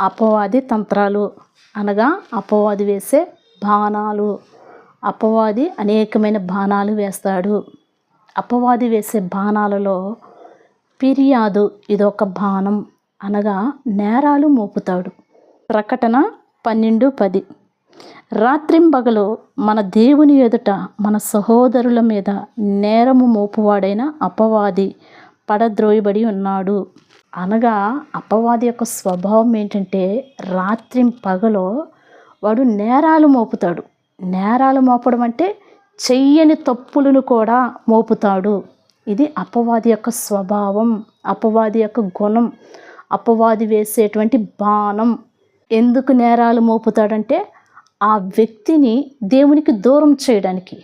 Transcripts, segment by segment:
అపవాది తంత్రాలు అనగా అపవాది వేసే బాణాలు. అపవాది అనేకమైన బాణాలు వేస్తాడు. అపవాది వేసే బాణాలలో ఫిర్యాదు ఇదొక బాణం అనగా నేరాలు మోపుతాడు. ప్రకటన పన్నెండు పది. రాత్రింబగలు మన దేవుని ఎదుట మన సహోదరుల మీద నేరము మోపువాడైన అపవాది పడద్రోయబడి ఉన్నాడు. అనగా అపవాది యొక్క స్వభావం ఏంటంటే రాత్రి పగలో వాడు నేరాలు మోపుతాడు. నేరాలు మోపడం అంటే చెయ్యని తప్పులను కూడా మోపుతాడు. ఇది అపవాది యొక్క స్వభావం అపవాది యొక్క గుణం అపవాది వేసేటువంటి బాణం. ఎందుకు నేరాలు మోపుతాడంటే ఆ వ్యక్తిని దేవునికి దూరం చేయడానికి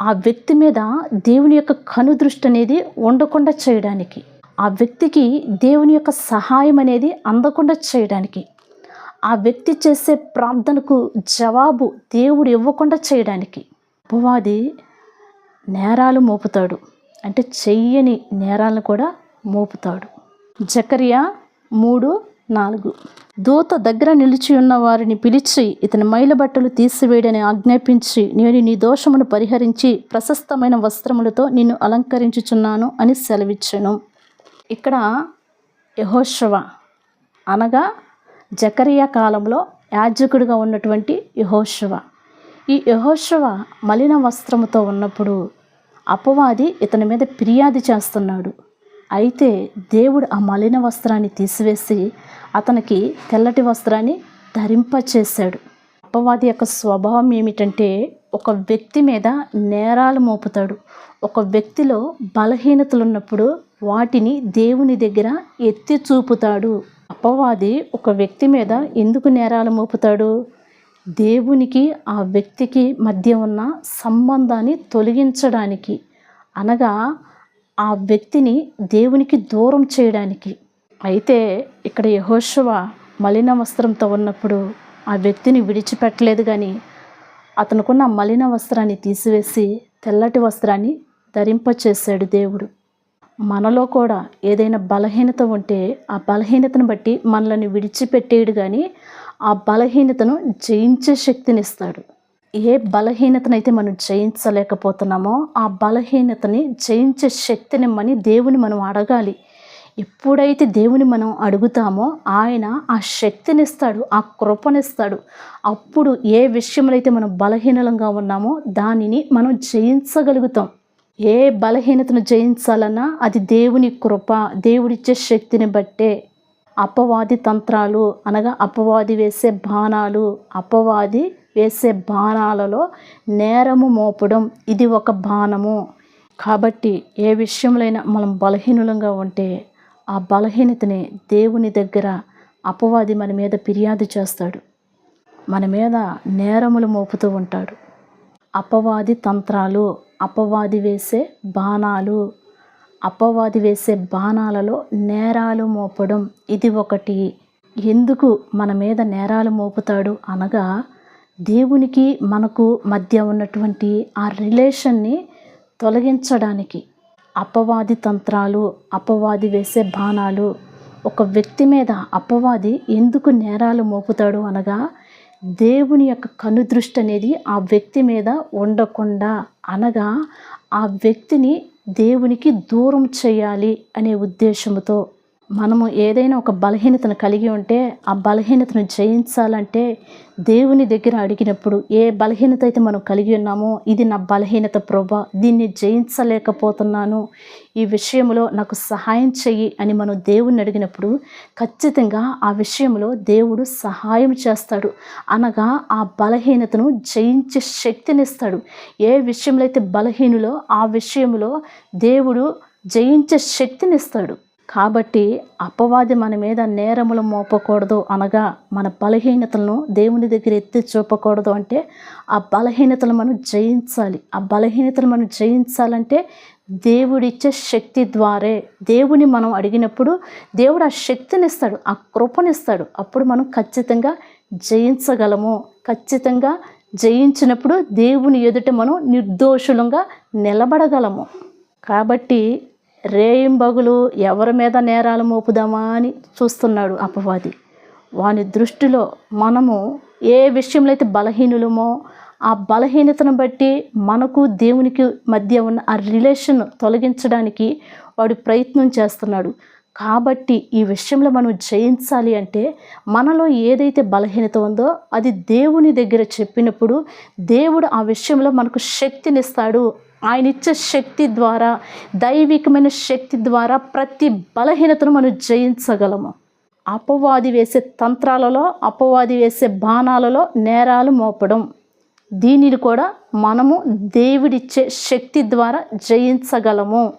ఆ వ్యక్తి మీద దేవుని యొక్క కనుదృష్టి అనేది ఉండకుండా చేయడానికి. ఆ వ్యక్తికి దేవుని యొక్క సహాయం అనేది అందకుండా చేయడానికి ఆ వ్యక్తి చేసే ప్రార్థనకు జవాబు దేవుడు ఇవ్వకుండా చేయడానికి. అపవాది నేరాలు మోపుతాడు అంటే చెయ్యని నేరాలను కూడా మోపుతాడు. జకరియా మూడు నాలుగు. దూత దగ్గర నిలిచి ఉన్న వారిని పిలిచి ఇతని మైల బట్టలు తీసివేయడని ఆజ్ఞాపించి నేను నీ దోషమును పరిహరించి ప్రశస్తమైన వస్త్రములతో నిన్ను అలంకరించుచున్నాను అని సెలవిచ్చాను. ఇక్కడ యహోశవ అనగా జకరియా కాలంలో యాజకుడిగా ఉన్నటువంటి యహోశవ ఈ యహోశవ మలిన వస్త్రముతో ఉన్నప్పుడు అపవాది ఇతని మీద ఫిర్యాదు చేస్తున్నాడు. అయితే దేవుడు ఆ మలిన వస్త్రాన్ని తీసివేసి అతనికి తెల్లటి వస్త్రాన్ని ధరింపచేశాడు. అపవాది యొక్క స్వభావం ఏమిటంటే ఒక వ్యక్తి మీద నేరాలు మోపుతాడు. ఒక వ్యక్తిలో బలహీనతలు ఉన్నప్పుడు వాటిని దేవుని దగ్గర ఎత్తి చూపుతాడు. అపవాది ఒక వ్యక్తి మీద ఎందుకు నేరాలు మోపుతాడు? దేవునికి ఆ వ్యక్తికి మధ్య ఉన్న సంబంధాన్ని తొలగించడానికి అనగా ఆ వ్యక్తిని దేవునికి దూరం చేయడానికి. అయితే ఇక్కడ యహోశవ మలిన వస్త్రంతో ఉన్నప్పుడు ఆ వ్యక్తిని విడిచిపెట్టలేదు కానీ అతనుకున్న మలిన వస్త్రాన్ని తీసివేసి తెల్లటి వస్త్రాన్ని ధరింపచేశాడు దేవుడు. మనలో కూడా ఏదైనా బలహీనత ఉంటే ఆ బలహీనతను బట్టి మనల్ని విడిచిపెట్టేడు కానీ ఆ బలహీనతను జయించే శక్తిని ఇస్తాడు ఏ బలహీనతనైతే మనం జయించలేకపోతున్నామో ఆ బలహీనతని జయించే శక్తినిమ్మని దేవుని మనం అడగాలి. ఎప్పుడైతే దేవుని మనం అడుగుతామో ఆయన ఆ శక్తినిస్తాడు ఆ కృపనిస్తాడు. అప్పుడు ఏ విషయంలో అయితే మనం బలహీనంగా ఉన్నామో దానిని మనం జయించగలుగుతాం. ఏ బలహీనతను జయించాలన్నా అది దేవుని కృప దేవుడిచ్చే శక్తిని బట్టే. అపవాది తంత్రాలు అనగా అపవాది వేసే బాణాలు అపవాది వేసే బాణాలలో నేరము మోపడం ఇది ఒక బాణము. కాబట్టి ఏ విషయంలోనైనా మనం బలహీనులంగా ఉంటే ఆ బలహీనతని దేవుని దగ్గర అపవాది మన మీద ఫిర్యాదు చేస్తాడు. మన మీద నేరములు మోపుతూ ఉంటాడు. అపవాది తంత్రాలు అపవాది వేసే బాణాలు. అపవాది వేసే బాణాలలో నేరాలు మోపడం ఇది ఒకటి. ఎందుకు మన మీద నేరాలు మోపుతాడు అనగా దేవునికి మనకు మధ్య ఉన్నటువంటి ఆ రిలేషన్ని తొలగించడానికి. అపవాది తంత్రాలు అపవాది వేసే బాణాలు. ఒక వ్యక్తి మీద అపవాది ఎందుకు నేరాలు మోపుతాడు అనగా దేవుని యొక్క కనుదృష్టి అనేది ఆ వ్యక్తి మీద ఉండకుండా అనగా ఆ వ్యక్తిని దేవునికి దూరం చేయాలి అనే ఉద్దేశంతో మనము ఏదైనా ఒక బలహీనతను కలిగి ఉంటే ఆ బలహీనతను జయించాలంటే దేవుని దగ్గర అడిగినప్పుడు ఏ బలహీనత అయితే మనం కలిగి ఉన్నామో ఇది నా బలహీనత ప్రభా దీన్ని జయించలేకపోతున్నాను. ఈ విషయంలో నాకు సహాయం చెయ్యి అని మనం దేవుణ్ణి అడిగినప్పుడు ఖచ్చితంగా ఆ విషయంలో దేవుడు సహాయం చేస్తాడు. అనగా ఆ బలహీనతను జయించే శక్తినిస్తాడు ఏ విషయంలో అయితే బలహీనులో ఆ విషయంలో దేవుడు జయించే శక్తినిస్తాడు కాబట్టి అపవాది మన మీద నేరములు మోపకూడదు అనగా మన బలహీనతలను దేవుని దగ్గర ఎత్తి చూపకూడదు అంటే ఆ బలహీనతలు మనం జయించాలి. ఆ బలహీనతలు మనం జయించాలంటే దేవుడిచ్చే శక్తి ద్వారే. దేవుని మనం అడిగినప్పుడు దేవుడు ఆ శక్తినిస్తాడు ఆ కృపనిస్తాడు. అప్పుడు మనం ఖచ్చితంగా జయించగలము. ఖచ్చితంగా జయించినప్పుడు దేవుని ఎదుట మనం నిర్దోషులంగా నిలబడగలము. కాబట్టి రేయింబగులు ఎవరి మీద నేరాలు మోపుదామా అని చూస్తున్నాడు అపవాది. వాని దృష్టిలో మనము ఏ విషయంలో అయితే బలహీనులమో ఆ బలహీనతను బట్టి మనకు దేవునికి మధ్య ఉన్న ఆ రిలేషన్ తొలగించడానికి వాడు ప్రయత్నం చేస్తున్నాడు. కాబట్టి ఈ విషయంలో మనం జయించాలి అంటే మనలో ఏదైతే బలహీనత ఉందో అది దేవుని దగ్గర చెప్పినప్పుడు దేవుడు ఆ విషయంలో మనకు శక్తినిస్తాడు ఆయన ఇచ్చే శక్తి ద్వారా దైవికమైన శక్తి ద్వారా ప్రతి బలహీనతను మనం జయించగలము. అపవాది వేసే తంత్రాలలో అపవాది వేసే బాణాలలో నేరాలు మోపడం. దీనిని కూడా మనము దేవుడిచ్చే శక్తి ద్వారా జయించగలము.